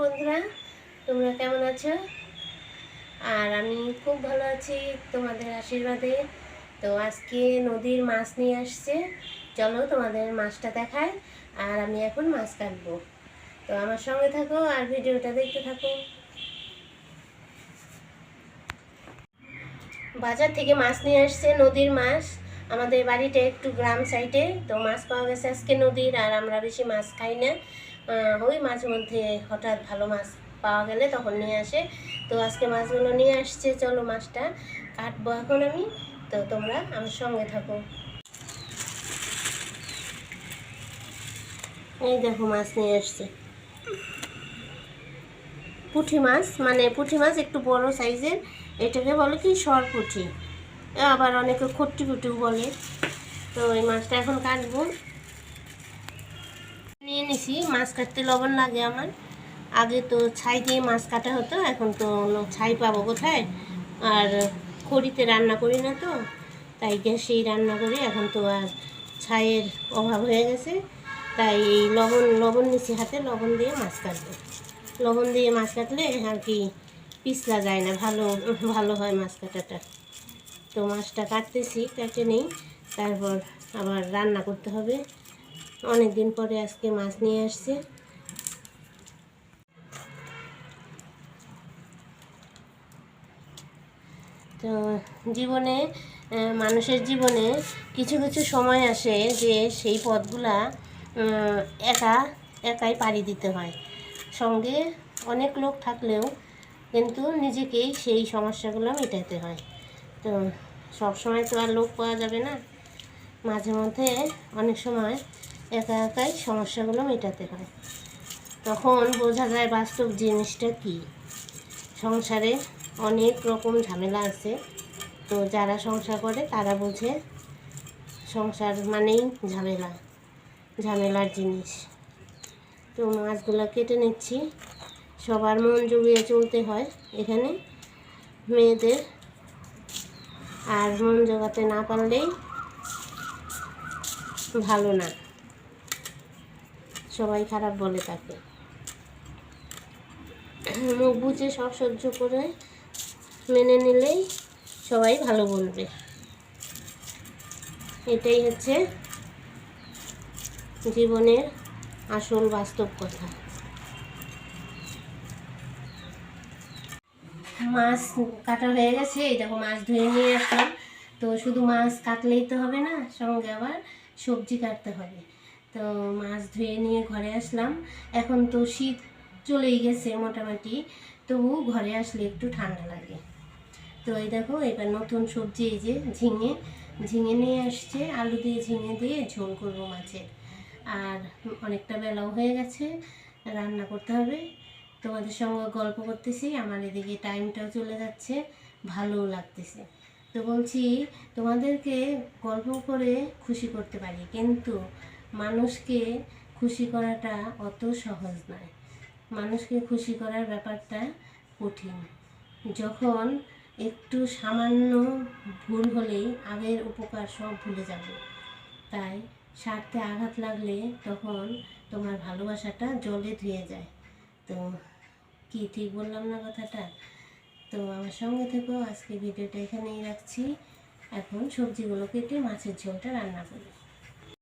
বন্ধুরা, তোমরা কেমন আছো? আর আমি খুব ভালো আছি তোমাদের আশীর্বাদে। তো আজকে নদীর মাছ নিয়ে আসছে। চলো তোমাদের মাছটা দেখায় আর আমি এখন মাছ কাটবো। তো আমার সঙ্গে থাকো আর ভিডিওটা দেখতে থাকো। বাজার থেকে মাছ নিয়ে আসছে নদীর মাছ। আমাদের বাড়িটা একটু গ্রাম সাইডে, তো মাছ পাওয়া গেছে আজকে নদীর, আর আমরা বেশি মাছ খাই না। ওই মাঝে মধ্যে হঠাৎ ভালো মাছ পাওয়া গেলে তখন নিয়ে আসে। তো আজকে মাছগুলো নিয়ে আসছে, চলো মাছটা কাটবো এখন আমি। তো তোমরা আমার সঙ্গে থাকো। এই দেখো মাছ নিয়ে আসছে। পুঁটি মাছ মানে পুঁটি মাছ একটু বড় সাইজের। এটাকে বলে কি? সর পুঁটি আবার অনেকে খট্টি পুটিও বলে। তো এই মাছটা এখন কাটবো। নিয়ে নিছি। মাছ কাটতে লবণ লাগে আমার। আগে তো ছাই দিয়ে মাছ কাটা হতো, এখন তো ছাই পাবো কোথায়? আর খড়িতে রান্না করি না তো, তাই গ্যাসেই রান্না করি। এখন তো আর ছাইয়ের অভাব হয়ে গেছে, তাই এই লবণ লবণ নিচে হাতে, লবণ দিয়ে মাছ কাটবো। লবণ দিয়ে মাছ কাটলে আর কি পিছলা যায় না, ভালো ভালো হয় মাছ কাটাটা। তো মাছটা কাটতেছি, কেটে নেই, তারপর আবার রান্না করতে হবে। অনেক দিন পরে আজকে মাছ নিয়ে আসছে। তো জীবনে মানুষের জীবনে কিছু কিছু সময় আসে যে সেই পথগুলা একা, একাই পাড়ি দিতে হয়। সঙ্গে অনেক লোক থাকলেও কিন্তু নিজেকেই সেই সমস্যাগুলো মেটাতে হয়। তো সব সময় তো আর লোক পাওয়া যাবে না। মাঝে মধ্যে অনেক সময় একা একাই সমস্যাগুলো মেটাতে হয়। তখন বোঝা যায় বাস্তব জিনিসটা কী। সংসারে অনেক রকম ঝামেলা আছে। তো যারা সংসার করে, তারা বোঝে সংসার মানেই ঝামেলা, ঝামেলার জিনিস। তো মাছগুলো কেটে নিচ্ছি। সবার মন জুগিয়ে চলতে হয় এখানে মেয়েদের। আর মন জোগাতে না পারলেই ভালো না। সবাই খারাপ বলে তাকে। মুখ বুঝে সব সহ্য করে মেনে নিলেই সবাই ভালো বলবে। এটাই হচ্ছে জীবনের আসল বাস্তব কথা। মাছ কাটা হয়ে গেছে, এই দেখো মাছ ধুয়ে নিয়ে আসলাম। তো শুধু মাছ কাটলেই তো হবে না, সঙ্গে আবার সবজি কাটতে হবে। তো মাছ ধুয়ে নিয়ে ঘরে আসলাম। এখন তো শীত চলেই গেছে মোটামুটি, তবু ঘরে আসলে একটু ঠান্ডা লাগে। তো এই দেখো, এবার নতুন সবজি, এই যে ঝিঙে। ঝিঙে নিয়ে আসছে, আলু দিয়ে ঝিঙে দিয়ে ঝোল করব মাছের। আর অনেকটা বেলাও হয়ে গেছে, রান্না করতে হবে। তোমাদের সঙ্গে গল্প করতেছি, আমার এদিকে টাইমটাও চলে যাচ্ছে, ভালোও লাগতেছে। তো বলছি, তোমাদেরকে গল্প করে খুশি করতে পারি, কিন্তু মানুষকে খুশি করাটা অত সহজ নয়। মানুষকে খুশি করার ব্যাপারটা কঠিন। যখন একটু সামান্য ভুল হলেই আগের উপকার সব ভুলে যাবে। তাই স্বার্থে আঘাত লাগলে তখন তোমার ভালোবাসাটা জলে ধুয়ে যায়। তো কি ঠিক বললাম না কথাটা? তো আমার সঙ্গে থেকেও আজকে ভিডিওটা এখানেই রাখছি। এখন সবজিগুলো কেটে মাছের ঝোলটা রান্না করি।